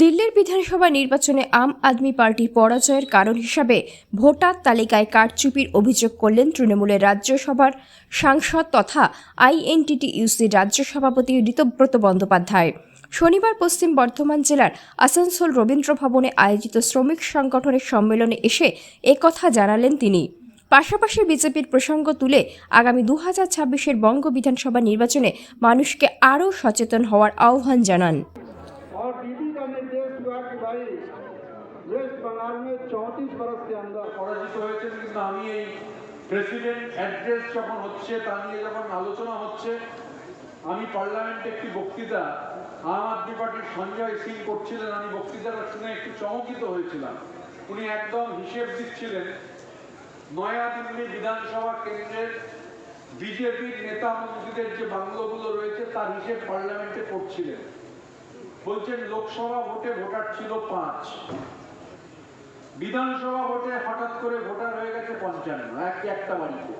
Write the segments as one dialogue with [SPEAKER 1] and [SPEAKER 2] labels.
[SPEAKER 1] দিল্লির বিধানসভা নির্বাচনে আম আদমি পার্টির পরাজয়ের কারণ হিসাবে ভোটার তালিকায় কারচুপির অভিযোগ করলেন তৃণমূলের রাজ্যসভার সাংসদ তথা আইএনটিটি ইউসির রাজ্য সভাপতি ঋতব্রত বন্দ্যোপাধ্যায়। শনিবার পশ্চিম বর্ধমান জেলার আসানসোল রবীন্দ্র ভবনে আয়োজিত শ্রমিক সংগঠনের সম্মেলনে এসে একথা জানালেন তিনি। পাশাপাশি বিজেপির প্রসঙ্গ তুলে আগামী দু হাজার ছাব্বিশের বঙ্গ বিধানসভা নির্বাচনে মানুষকে আরও সচেতন হওয়ার আহ্বান জানান।
[SPEAKER 2] वेस्ट बंगाल में चौंतीस बरस के अंदर
[SPEAKER 3] পরাজিত হয়েছেন কিন্তু আমি এই প্রেসিডেন্ট অ্যাড্রেস যখন হচ্ছে তা নিয়ে যখন আলোচনা হচ্ছে আমি পার্লামেন্টে একটি বক্তৃতা আম আদমি পার্টির সঞ্জয় সিং করছিলেন আমি বক্তৃতাটা শুনে একটু চমকিত হয়েছিলাম উনি একদম হিসেব দিচ্ছিলেন নয়াদিল্লি বিধানসভা কেন্দ্রের বিজেপির নেতা মন্ত্রীদের যে বাংলোগুলো রয়েছে তার হিসেব পার্লামেন্টে করছিলেন বলছেন লোকসভা ভোটে ভোটার ছিল পাঁচ। বিধানসভা ভোটে হঠাৎ করে ভোটার হয়ে গেছে পঞ্চান্ন এক একটা বাড়িতে।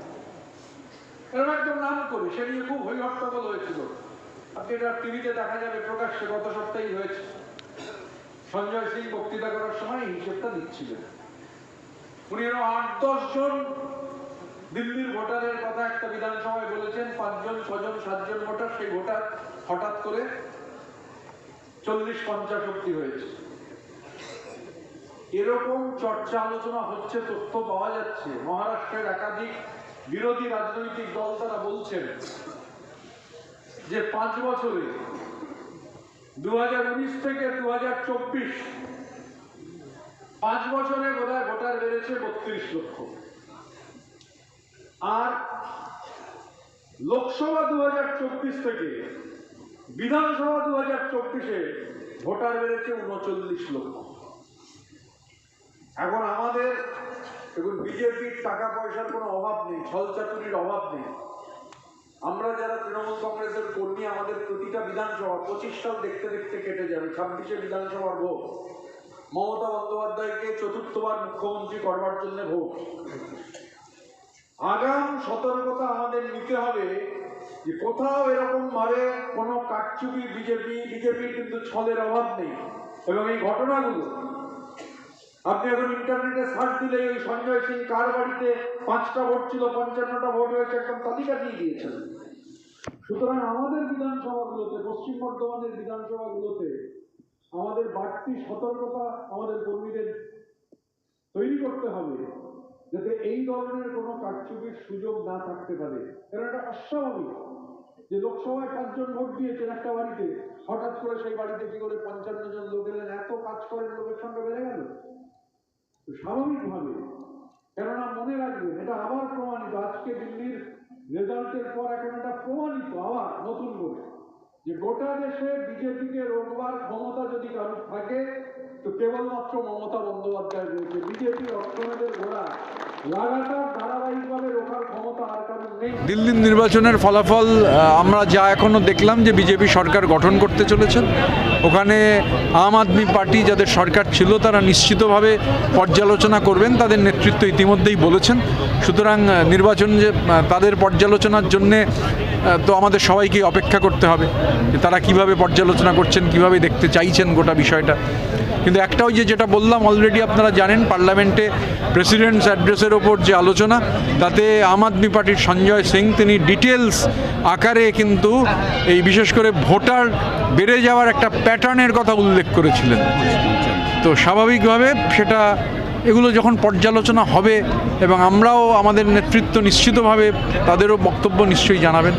[SPEAKER 3] এরকম একদম নাম করে, সে নিয়ে খুব হই হট্টগোল হয়েছিল। আপনি এটা টিভিতে দেখা যাবে, প্রকাশ্যে গত সপ্তাহেই হয়েছে। সঞ্জয় সিং বক্তৃতা করার সময় হিসেবটা দিচ্ছিলেন। উনি এরকম আট, দশ জন দিল্লির ভোটারের কথা একটা বিধানসভায় বলেছেন, পাঁচজন, ছজন, সাতজন ভোটার, সেই ভোটার হঠাৎ করে চল্লিশ পঞ্চাশ অব্দি হয়েছে। এরকম চর্চা আলোচনা হচ্ছে, তথ্য পাওয়া যাচ্ছে। মহারাষ্ট্রের একাধিক বিরোধী রাজনৈতিক দল তারা বলছেন যে পাঁচ বছরে দু থেকে দু পাঁচ বছরে বোধহয় ভোটার বেড়েছে বত্রিশ লক্ষ। আর লোকসভা দু হাজার চব্বিশ থেকে বিধানসভা দু হাজার চব্বিশে ভোটার বেড়েছে উনচল্লিশ লক্ষ। এখন আমাদের, দেখুন, বিজেপির টাকা পয়সার কোনো অভাব নেই ছলচাতুরির অভাব নেই। আমরা যারা তৃণমূল কংগ্রেসের কর্মী, আমাদের প্রতিটা বিধানসভা পঁচিশ সাল দেখতে দেখতে কেটে যাবে, ছাব্বিশে বিধানসভার ভোট। মমতা বন্দ্যোপাধ্যায়কে চতুর্থবার মুখ্যমন্ত্রী করবার জন্য ভোট। আগাম সতর্কতা আমাদের নিতে হবে যে কোথাও এরকম ভাবে কোনো কারচুপি বিজেপি, বিজেপির কিন্তু ছলের অভাব নেই। এবং এই ঘটনাগুলো, আপনি এখন ইন্টারনেটে সার্চ দিলে ওই সঞ্জয় সিং কার বাড়িতে পাঁচটা ভোট ছিল, পঞ্চান্নটা ভোট হয়েছে, একদম তালিকা দিয়ে দিয়েছেন। সুতরাং আমাদের বিধানসভাগুলোতে, পশ্চিম বর্ধমানের বিধানসভাগুলোতে আমাদের বাড়তি সতর্কতা আমাদের কর্মীদের তৈরি করতে হবে। যাতে এই ধরনের কোনো কারচুপির সুযোগ না থাকতে পারে। কারণ এটা অস্বাভাবিক যে লোকসভায় পাঁচজন ভোট দিয়েছেন একটা বাড়িতে, হঠাৎ করে সেই বাড়িতে কি করে পঞ্চান্ন জন লোক এলেন? এত কাজ করেন লোকের সঙ্গে বেড়ে গেল। স্বাভাবিকভাবে, কেননা মনে রাখবেন, এটা আবার প্রমাণিত। আজকে দিল্লির রেজাল্টের পর এখন এটা প্রমাণিত আবার নতুন করে যে গোটা দেশে বিজেপিকে রোকবার ক্ষমতা যদি কারোর থাকে, তো কেবলমাত্র মমতা বন্দ্যোপাধ্যায় রয়েছে। বিজেপি অর্থনীতির ঘোড়া
[SPEAKER 4] দিল্লির নির্বাচনের ফলাফল আমরা যা এখনও দেখলাম যে বিজেপি সরকার গঠন করতে চলেছেন, ওখানে আম আদমি পার্টি যাদের সরকার ছিল, তারা নিশ্চিতভাবে পর্যালোচনা করবেন, তাদের নেতৃত্ব ইতিমধ্যেই বলেছেন। সুতরাং নির্বাচন যে তাদের পর্যালোচনার জন্যে তো আমাদের সবাইকে অপেক্ষা করতে হবে তারা কীভাবে পর্যালোচনা করছেন, কীভাবে দেখতে চাইছেন গোটা বিষয়টা। কিন্তু একটা ওই যে যেটা বললাম অলরেডি আপনারা জানেন, পার্লামেন্টে প্রেসিডেন্টস অ্যাড্রেসের ওপর যে আলোচনা, তাতে আম আদমি পার্টির সঞ্জয় সিং, তিনি ডিটেলস আকারে কিন্তু এই বিশেষ করে ভোটার বেড়ে যাওয়ার একটা প্যাটার্নের কথা উল্লেখ করেছিলেন। তো স্বাভাবিকভাবে সেটা, এগুলো যখন পর্যালোচনা হবে এবং আমরাও আমাদের নেতৃত্ব নিশ্চিতভাবে তাদেরও বক্তব্য নিশ্চয়ই জানাবেন।